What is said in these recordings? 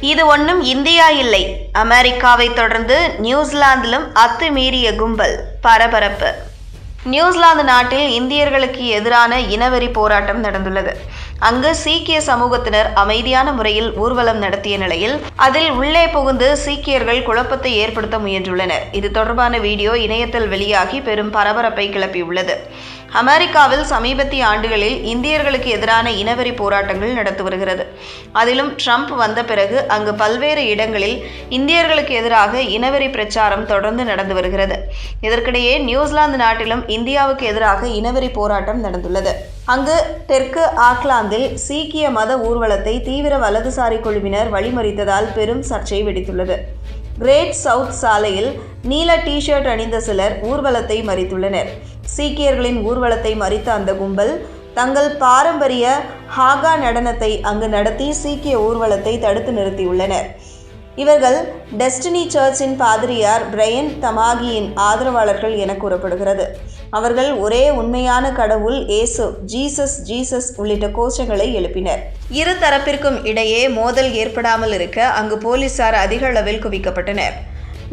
இது ஒன்றும் இந்தியா இல்லை. அமெரிக்காவை தொடர்ந்து நியூசிலாந்திலும் அத்துமீறிய கும்பல் பரபரப்பு. நியூசிலாந்து நாட்டில் இந்தியர்களுக்கு எதிரான இனவெறி போராட்டம் நடந்துள்ளது. அங்கு சீக்கிய சமூகத்தினர் அமைதியான முறையில் ஊர்வலம் நடத்திய நிலையில் அதில் உள்ளே புகுந்து சீக்கியர்கள் குழப்பத்தை ஏற்படுத்த முயன்றுள்ளனர். இது தொடர்பான வீடியோ இணையத்தில் வெளியாகி பெரும் பரபரப்பை கிளப்பியுள்ளது. அமெரிக்காவில் சமீபத்திய ஆண்டுகளில் இந்தியர்களுக்கு எதிரான இனவெறி போராட்டங்கள் நடத்து வருகிறது. அதிலும் ட்ரம்ப் வந்த பிறகு அங்கு பல்வேறு இடங்களில் இந்தியர்களுக்கு எதிராக இனவெறி பிரச்சாரம் தொடர்ந்து நடந்து வருகிறது. இதற்கிடையே நியூசிலாந்து நாட்டிலும் இந்தியாவுக்கு எதிராக இனவெறி போராட்டம் நடந்துள்ளது. அங்கு தெற்கு ஆக்லாந்தில் சீக்கிய மத ஊர்வலத்தை தீவிர வலதுசாரி குழுவினர் வழிமறித்ததால் பெரும் சர்ச்சை வெடித்துள்ளது. கிரேட் சவுத் சாலையில் நீல டி ஷர்ட் அணிந்த சிலர் ஊர்வலத்தை மறித்துள்ளனர். சீக்கியர்களின் ஊர்வலத்தை மறித்த அந்த கும்பல் தங்கள் பாரம்பரிய ஹாகா நடனத்தை அங்கு நடத்தி சீக்கிய ஊர்வலத்தை தடுத்து நிறுத்தியுள்ளனர். இவர்கள் டெஸ்டினி சர்ச்சின் பாதிரியார் பிரையன் தமாகியின் ஆதரவாளர்கள் என கூறப்படுகிறது. அவர்கள் ஒரே உண்மையான கடவுள் ஏசு ஜீசஸ் ஜீசஸ் உள்ளிட்ட கோஷங்களை எழுப்பினர். இரு தரப்பிற்கும் இடையே மோதல் ஏற்படாமல் இருக்க அங்கு போலீசார் அதிக அளவில் குவிக்கப்பட்டனர்.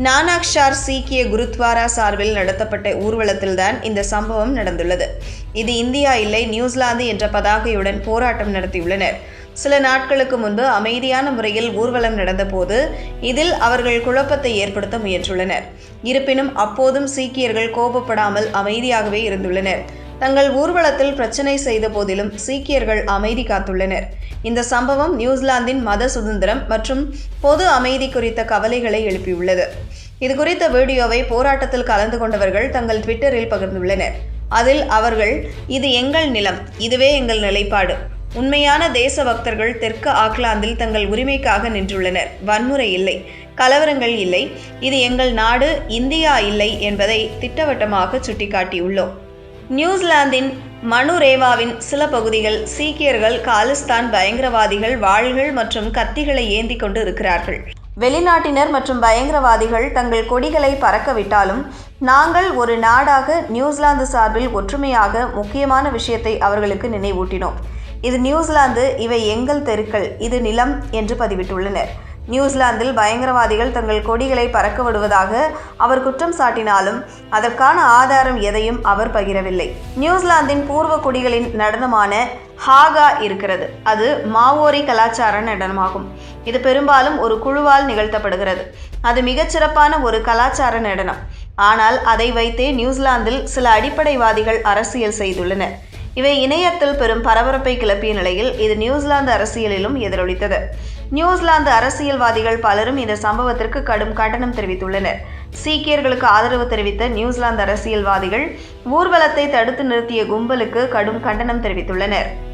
நானாக்ஷார் சீக்கிய குருத்வாரா சார்பில் நடத்தப்பட்ட ஊர்வலத்தில்தான் இந்த சம்பவம் நடந்துள்ளது. இது இந்தியா இல்லை நியூசிலாந்து என்ற பதாகையுடன் போராட்டம் நடத்தியுள்ளனர். சில நாட்களுக்கு முன்பு அமைதியான முறையில் ஊர்வலம் நடந்தபோது இதில் அவர்கள் குழப்பத்தை ஏற்படுத்த முயன்றுள்ளனர். இருப்பினும் அப்போதும் சீக்கியர்கள் கோபப்படாமல் அமைதியாகவே இருந்துள்ளனர். தங்கள் ஊர்வலத்தில் பிரச்சனை செய்த போதிலும் சீக்கியர்கள் அமைதி காத்துள்ளனர். இந்த சம்பவம் நியூசிலாந்தின் மத சுதந்திரம் மற்றும் பொது அமைதி குறித்த கவலைகளை எழுப்பியுள்ளது. இது குறித்த வீடியோவை போராட்டத்தில் கலந்து கொண்டவர்கள் தங்கள் ட்விட்டரில் பகிர்ந்துள்ளனர். அதில் அவர்கள் இது எங்கள் நிலம் இதுவே எங்கள் நிலைப்பாடு. உண்மையான தேச பக்தர்கள் தெற்கு ஆக்லாந்தில் தங்கள் உரிமைக்காக நின்றுள்ளனர். வன்முறை இல்லை. கலவரங்கள் இல்லை. இது எங்கள் நாடு இந்தியா இல்லை என்பதை திட்டவட்டமாக சுட்டிக்காட்டியுள்ளோம். நியூசிலாந்தின் மனுரேவாவின் சில பகுதிகள் சீக்கியர்கள் காலிஸ்தான் பயங்கரவாதிகள் வாள்கள் மற்றும் கத்திகளை ஏந்தி கொண்டு இருக்கிறார்கள் வெளிநாட்டினர் மற்றும் பயங்கரவாதிகள் தங்கள் கொடிகளை பறக்கவிட்டாலும் நாங்கள் ஒரு நாடாக நியூசிலாந்து சார்பில் ஒற்றுமையாக முக்கியமான விஷயத்தை அவர்களுக்கு நினைவூட்டினோம். இது நியூசிலாந்து இவை எங்கள் தெருக்கள் இது நிலம் என்று பதிவிட்டுள்ளனர். நியூசிலாந்தில் பயங்கரவாதிகள் தங்கள் கொடிகளை பறக்க விடுவதாக அவர் குற்றம் சாட்டினாலும் அதற்கான ஆதாரம் எதையும் அவர் பகிரவில்லை. நியூசிலாந்தின் பூர்வ குடிகளின் நடனமான ஹாகா இருக்கிறது. அது மாவோரி கலாச்சார நடனமாகும். இது பெரும்பாலும் ஒரு குழுவால் நிகழ்த்தப்படுகிறது. அது மிகச்சிறப்பான ஒரு கலாச்சார நடனம். ஆனால் அதை வைத்தே நியூசிலாந்தில் சில அடிப்படைவாதிகள் அரசியல் செய்துள்ளனர். இவை இணையத்தில் பெரும் பரபரப்பை கிளப்பிய நிலையில் இது நியூசிலாந்து அரசியலிலும் எதிரொலித்தது. நியூசிலாந்து அரசியல்வாதிகள் பலரும் இந்த சம்பவத்திற்கு கடும் கண்டனம் தெரிவித்துள்ளனர். சீக்கியர்களுக்கு ஆதரவு தெரிவித்த நியூசிலாந்து அரசியல்வாதிகள் ஊர்வலத்தை தடுத்து நிறுத்திய கும்பலுக்கு கடும் கண்டனம் தெரிவித்துள்ளனர்.